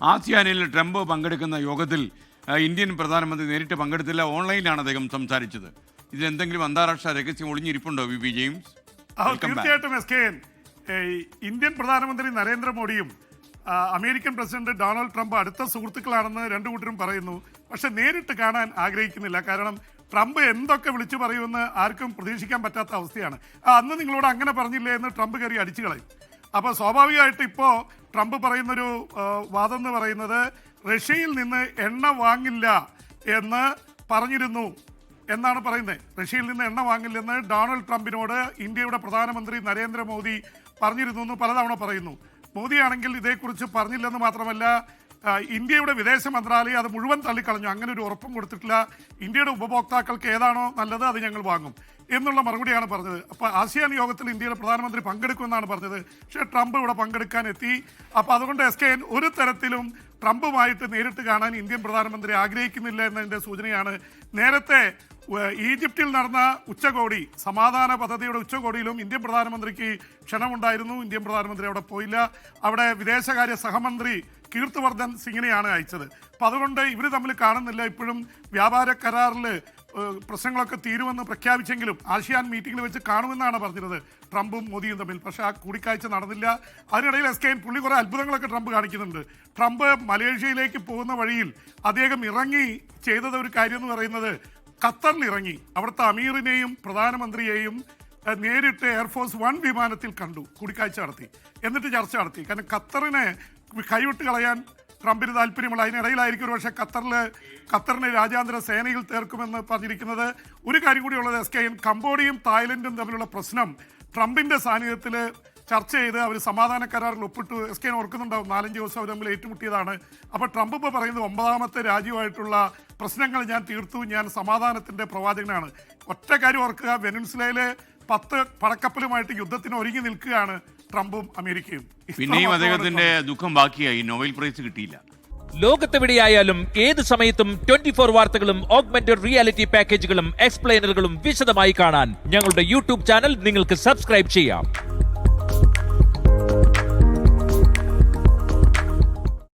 ആസിയാനിൽ Trump പങ്കെടുക്കുന്ന യോഗത്തിൽ Indian പ്രധാനമന്ത്രി നേരിട്ട് പങ്കെടുത്തില്ല. ഓൺലൈനിലാണ് അദ്ദേഹം സംസാരിച്ചത്. ഇതിലെന്തെങ്കിലും അന്താരാഷ്ട്ര രഹസ്യം ഒളിഞ്ഞിരിപ്പുണ്ടോ വി പി ജെയിംസ്. തീർച്ചയായിട്ടും എസ് കെ എൻ ഇന്ത്യൻ പ്രധാനമന്ത്രി നരേന്ദ്രമോദിയും അമേരിക്കൻ പ്രസിഡന്റ് ഡൊണാൾഡ് ട്രംപ് അടുത്ത സുഹൃത്തുക്കളാണെന്ന് രണ്ടു കൂട്ടരും പറയുന്നു. പക്ഷെ നേരിട്ട് കാണാൻ ആഗ്രഹിക്കുന്നില്ല. കാരണം ട്രംപ് എന്തൊക്കെ വിളിച്ചു പറയുമെന്ന് ആർക്കും പ്രതീക്ഷിക്കാൻ പറ്റാത്ത അവസ്ഥയാണ്. അന്ന് നിങ്ങളോട് അങ്ങനെ പറഞ്ഞില്ലേ എന്ന് ട്രംപ് കയറി അടിച്ചു കളയും. അപ്പോൾ സ്വാഭാവികമായിട്ട് ഇപ്പോൾ ട്രംപ് പറയുന്നൊരു വാദം എന്ന് പറയുന്നത് റഷ്യയിൽ നിന്ന് എണ്ണ വാങ്ങില്ല എന്ന് പറഞ്ഞിരുന്നു എന്നാണ് പറയുന്നത്. റഷ്യയിൽ നിന്ന് എണ്ണ വാങ്ങില്ലെന്ന് ഡൊണാൾഡ് ട്രംപിനോട് ഇന്ത്യയുടെ പ്രധാനമന്ത്രി നരേന്ദ്രമോദി പറഞ്ഞിരുന്നു എന്ന് പലതവണ പറയുന്നു. മോദിയാണെങ്കിൽ ഇതേക്കുറിച്ച് പറഞ്ഞില്ലെന്ന് മാത്രമല്ല ഇന്ത്യയുടെ വിദേശ മന്ത്രാലയം അത് മുഴുവൻ തള്ളിക്കളഞ്ഞു. അങ്ങനെ ഒരു ഉറപ്പും കൊടുത്തിട്ടില്ല. ഇന്ത്യയുടെ ഉപഭോക്താക്കൾക്ക് ഏതാണോ നല്ലത് അത് ഞങ്ങൾ വാങ്ങും എന്നുള്ള മറുപടിയാണ് പറഞ്ഞത്. അപ്പോൾ ആസിയാൻ യോഗത്തിൽ ഇന്ത്യയുടെ പ്രധാനമന്ത്രി പങ്കെടുക്കുമെന്നാണ് പറഞ്ഞത്. പക്ഷേ ട്രംപ് ഇവിടെ പങ്കെടുക്കാൻ എത്തി. അപ്പോൾ അതുകൊണ്ട് എസ് കെ ഒരു തരത്തിലും ട്രംപുമായിട്ട് നേരിട്ട് കാണാൻ ഇന്ത്യൻ പ്രധാനമന്ത്രി ആഗ്രഹിക്കുന്നില്ല എന്നതിന്റെ സൂചനയാണ്. നേരത്തെ ഈജിപ്തിൽ നടന്ന ഉച്ചകോടി സമാധാന പദ്ധതിയുടെ ഉച്ചകോടിയിലും ഇന്ത്യൻ പ്രധാനമന്ത്രിക്ക് ക്ഷണമുണ്ടായിരുന്നു. ഇന്ത്യൻ പ്രധാനമന്ത്രി അവിടെ പോയില്ല. അവിടെ വിദേശകാര്യ സഹമന്ത്രി കീർത്തിവർദ്ധൻ സിംഗിനെയാണ് അയച്ചത്. അപ്പം അതുകൊണ്ട് ഇവർ തമ്മിൽ കാണുന്നില്ല. ഇപ്പോഴും വ്യാപാര കരാറിൽ പ്രശ്നങ്ങളൊക്കെ തീരുമെന്ന് പ്രഖ്യാപിച്ചെങ്കിലും ആസിയാൻ മീറ്റിംഗിൽ വെച്ച് കാണുമെന്നാണ് പറഞ്ഞത് ട്രംപും മോദിയും തമ്മിൽ. പക്ഷേ ആ കൂടിക്കാഴ്ച നടന്നില്ല. അതിനിടയിൽ എസ് കെ പുള്ളി കുറേ അത്ഭുതങ്ങളൊക്കെ ട്രംപ് കാണിക്കുന്നുണ്ട്. ട്രംപ് മലേഷ്യയിലേക്ക് പോകുന്ന വഴിയിൽ അദ്ദേഹം ഇറങ്ങി ചെയ്തത് ഒരു കാര്യം എന്ന് പറയുന്നത് ഖത്തറിൽ ഇറങ്ങി. അവിടുത്തെ അമീറിനെയും പ്രധാനമന്ത്രിയെയും നേരിട്ട് എയർഫോഴ്സ് വൺ വിമാനത്തിൽ കണ്ടു. കൂടിക്കാഴ്ച നടത്തി. എന്നിട്ട് ചർച്ച നടത്തി. കാരണം ഖത്തറിനെ കൈവിട്ട് കളയാൻ ട്രംപിന് താല്പര്യമുള്ള അതിനിടയിലായിരിക്കും ഒരു പക്ഷേ ഖത്തറിൽ ഖത്തറിനെ രാജ്യാന്തര സേനയിൽ തീർക്കുമെന്ന് പറഞ്ഞിരിക്കുന്നത്. ഒരു കാര്യം കൂടിയുള്ളത് എസ് കെ കംബോഡിയയും തായ്ലൻഡും തമ്മിലുള്ള പ്രശ്നം ട്രംപിന്റെ സാന്നിധ്യത്തിൽ ചർച്ച ചെയ്ത് അവർ സമാധാന കരാറിൽ ഒപ്പിട്ടു. എസ് കെ ഓർക്കുന്നുണ്ടാവും നാലഞ്ച് ദിവസം അവർ തമ്മിൽ ഏറ്റുമുട്ടിയതാണ്. അപ്പോൾ ട്രംപ് ഇപ്പോൾ പറയുന്നത് ഒമ്പതാമത്തെ രാജ്യമായിട്ടുള്ള പ്രശ്നങ്ങൾ ഞാൻ തീർത്തു ഞാൻ സമാധാനത്തിന്റെ പ്രവാചകനാണ്. ഒറ്റ കാര്യം ഓർക്കുക വെനുൻസിലയിലെ പത്ത് പടക്കപ്പലുമായിട്ട് യുദ്ധത്തിന് ഒരുങ്ങി നിൽക്കുകയാണ് ട്രംപും അമേരിക്കയും പിന്നെയും അദ്ദേഹത്തിന്റെ ദുഃഖം ബാക്കിയായി. നോബൽ പ്രൈസ് കിട്ടിയില്ല. ലോകത്തെവിടെയായാലും ഏത് സമയത്തും ട്വന്റി ഫോർ വാർത്തകളും ഓഗ്മെന്റഡ് റിയാലിറ്റി പാക്കേജുകളും എക്സ്പ്ലെയിനറുകളും വിശദമായി കാണാൻ ഞങ്ങളുടെ യൂട്യൂബ് ചാനൽ നിങ്ങൾക്ക് സബ്സ്ക്രൈബ് ചെയ്യാം.